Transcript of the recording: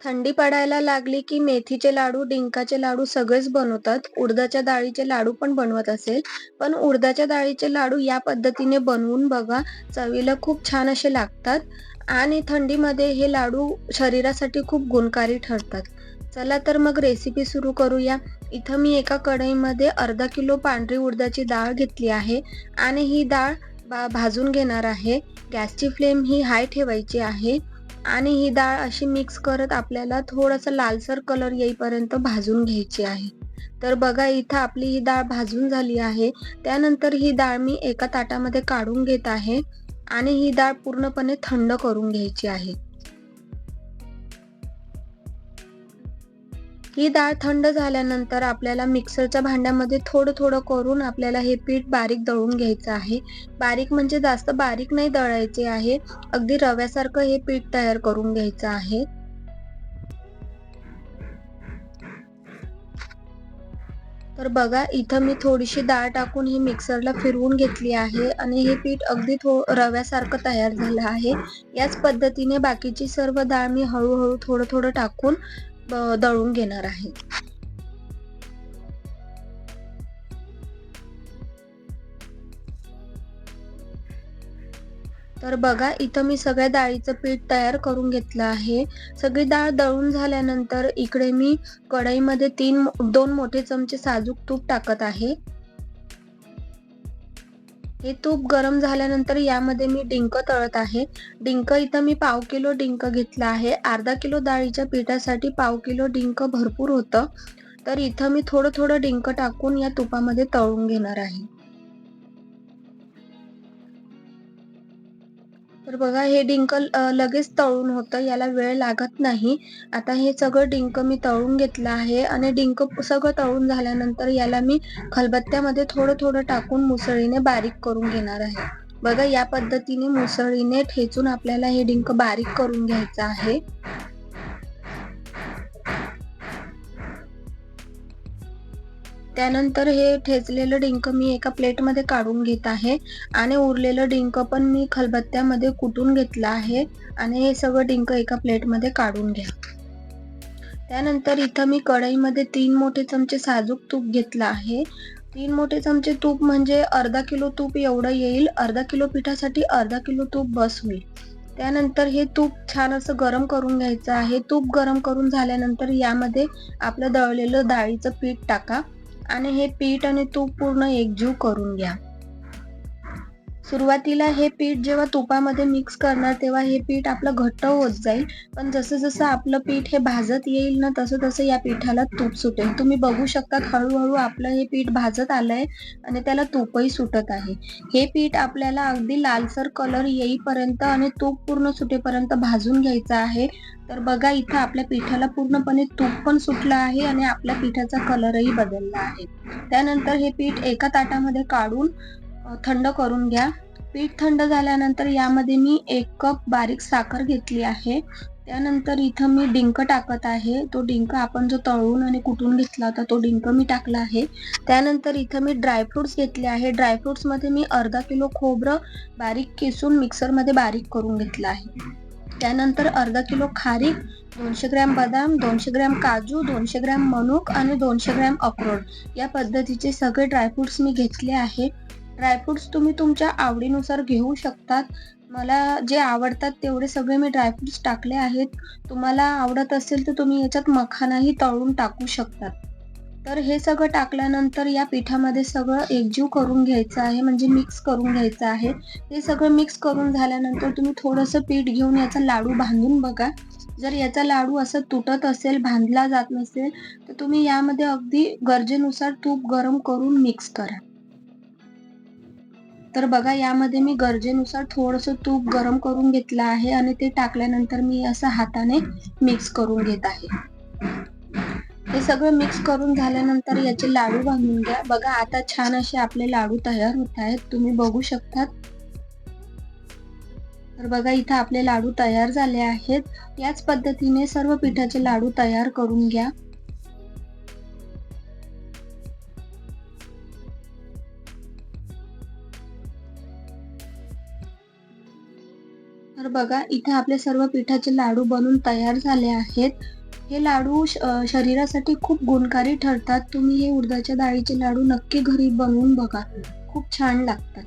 थंडी पडायला लागली की मेथीचे लाडू, डिंकाचे लाडू सगळेच बनवतात. उडदाच्या डाळीचे लाडू पण बनवत असेल. पण उडदाच्या डाळीचे लाडू या पद्धतीने बनवून बघा. चवीला खूप छान असे लागतात आणि थंडीमध्ये हे लाडू शरीरासाठी खूप गुणकारी ठरतात. चला तर मग रेसिपी सुरू करूया. इथं मी एका कढईमध्ये अर्धा किलो पांढरी उडदाची डाळ घेतली आहे आणि ही डाळ भाजून घेणार आहे. गॅसची फ्लेम ही हाय ठेवायची आहे. आणि ही डाळ अशी मिक्स करत आपल्याला थोडासा लालसर कलर येईपर्यंत भाजून घ्यायची आहे. तर बघा इथं आपली ही डाळ भाजून झाली आहे. त्यानंतर ही डाळ मी एका ताटामध्ये काढून घेत आहे आणि ही डाळ पूर्णपणे थंड करून घ्यायची आहे. ही डाळ थंड झाल्यानंतर आपल्याला मिक्सरच्या भांड्यामध्ये थोडं थोडं करून आपल्याला हे पीठ बारीक दळून घ्यायचं आहे. बारीक म्हणजे जास्त बारीक नाही दळायचे आहे. अगदी रव्यासारखं हे पीठ तयार करून घ्यायचं आहे. तर बघा इथं मी थोडीशी डाळ टाकून ही मिक्सरला फिरवून घेतली आहे आणि हे पीठ अगदी थो रव्यासारखं तयार झालं आहे. याच पद्धतीने बाकीची सर्व डाळ मी हळूहळू थोडं थोडं टाकून दळून घेणार आहे. तर बघा इथं मी सगळ्या डाळीचं पीठ तयार करून घेतलं आहे. सगळी डाळ दळून झाल्यानंतर इकडे मी कढईमध्ये तीन दोन मोठे चमचे साजूक तूप टाकत आहे. हे तूप गरम झाल्यानंतर यामध्ये मी डिंक तळत आहे. डिंक इथं मी पाव किलो डिंक घेतला आहे. अर्धा किलो डाळीच्या पिठासाठी पाव किलो डिंक भरपूर होतं. तर इथं मी थोडं थोडं डिंक टाकून या तुपामध्ये तळून घेणार आहे. तर बघा हे डिंक लगेच तळून होतं याला वेळ लागत नाही. आता हे सगळं डिंक मी तळून घेतलं आहे आणि डिंक सगळं तळून झाल्यानंतर याला मी खलबत्त्यामध्ये थोडं थोडं टाकून मुसळीने बारीक करून घेणार आहे. बघा या पद्धतीने मुसळीने ठेचून आपल्याला हे डिंक बारीक करून घ्यायचं आहे. त्यानंतर हे ठेचलेलं डिंक मी एका प्लेटमध्ये काढून घेत आहे आणि उरलेलं डिंक पण मी खलबत्त्यामध्ये कुटून घेतलं आहे आणि हे सगळं डिंक एका प्लेटमध्ये काढून घ्या. त्यानंतर इथं मी कढईमध्ये तीन मोठे चमचे साजूक तूप घेतलं आहे. तीन मोठे चमचे तूप म्हणजे अर्धा किलो तूप एवढं येईल अर्धा किलो पिठासाठी अर्धा किलो तूप बस होईल. त्यानंतर हे तूप छान असं गरम करून घ्यायचं आहे. तूप गरम करून झाल्यानंतर यामध्ये आपलं दळलेलं डाळीचं पीठ टाका. आणि हे पीठ आणि तूप पूर्ण एकजीव करून घ्या. सुरुवातीला हे पीठ जेव्हा तुपामध्ये मिक्स करणार तेव्हा हे पीठ आपलं घट्ट होत जाईल. पण जसं जसं आपलं पीठ हे भाजत येईल ना तसं तसं या पिठाला तूप सुटेल. तुम्ही बघू शकता हळूहळू आपलं हे पीठ भाजत आलंय आणि त्याला तूपही सुटत आहे. हे पीठ आपल्याला अगदी लालसर कलर येईपर्यंत आणि तूप पूर्ण सुटेपर्यंत भाजून घ्यायचं आहे. तर बघा इथं आपल्या पिठाला पूर्णपणे तूप पण सुटलं आहे आणि आपल्या पिठाचा कलरही बदलला आहे. त्यानंतर हे पीठ एका ताटामध्ये काढून थंड करून घ्या. पीठ थंड झाल्यानंतर यामध्ये मी एक कप बारीक साखर घेतली आहे. त्यानंतर इथं मी डिंक टाकत आहे. तो डिंक आपण जो तळून आणि कुटून घेतला होता तो डिंक मी टाकला आहे. त्यानंतर इथं मी ड्रायफ्रुट्स घेतले आहे. ड्रायफ्रुट्समध्ये मी अर्धा किलो खोबरं बारीक किसून मिक्सरमध्ये बारीक करून घेतलं आहे. त्यानंतर अर्धा किलो खारीक दोनशे ग्रॅम बदाम दोनशे ग्रॅम काजू दोनशे ग्रॅम मनुक आणि दोनशे ग्रॅम अक्रोड या पद्धतीचे सगळे ड्रायफ्रुट्स मी घेतले आहे. ड्रायफ्रुट्स तुम्ही तुमच्या आवडीनुसार घेऊ शकतात. मला जे आवडतात तेवढे सगळे मी ड्रायफ्रुट्स टाकले आहेत. तुम्हाला आवडत असेल तर तुम्ही याच्यात मखानाही तळून टाकू शकतात. तर हे सगळं टाकल्यानंतर या पिठामध्ये सगळं एकजीव करून घ्यायचं आहे म्हणजे मिक्स करून घ्यायचं आहे. हे सगळं मिक्स करून झाल्यानंतर तुम्ही थोडंसं पीठ घेऊन याचा लाडू बांधून बघा. जर याचा लाडू असं तुटत असेल बांधला जात नसेल तर तुम्ही यामध्ये अगदी गरजेनुसार तूप गरम करून मिक्स करा. तर बघा यामध्ये मी गरजेनुसार थोडंसं तूप गरम करून घेतलं आहे आणि ते टाकल्यानंतर मी असं हाताने मिक्स करून घेत आहे. हे सगळं मिक्स करून झाल्यानंतर याचे लाडू बांधून घ्या. बघा आता छान असे आपले लाडू तयार होत आहेत. तुम्ही बघू शकतात. तर बघा इथं आपले लाडू तयार झाले आहेत. याच पद्धतीने सर्व पिठाचे लाडू तयार करून घ्या. तर बघा इथे आपले सर्व पिठाचे लाडू बनून तयार झाले आहेत. हे लाडू श- शरीरासाठी खूप गुणकारी ठरतात. तुम्ही हे उडदाच्या डाळीचे लाडू नक्की घरी बनवून बघा. खूप छान लागतात.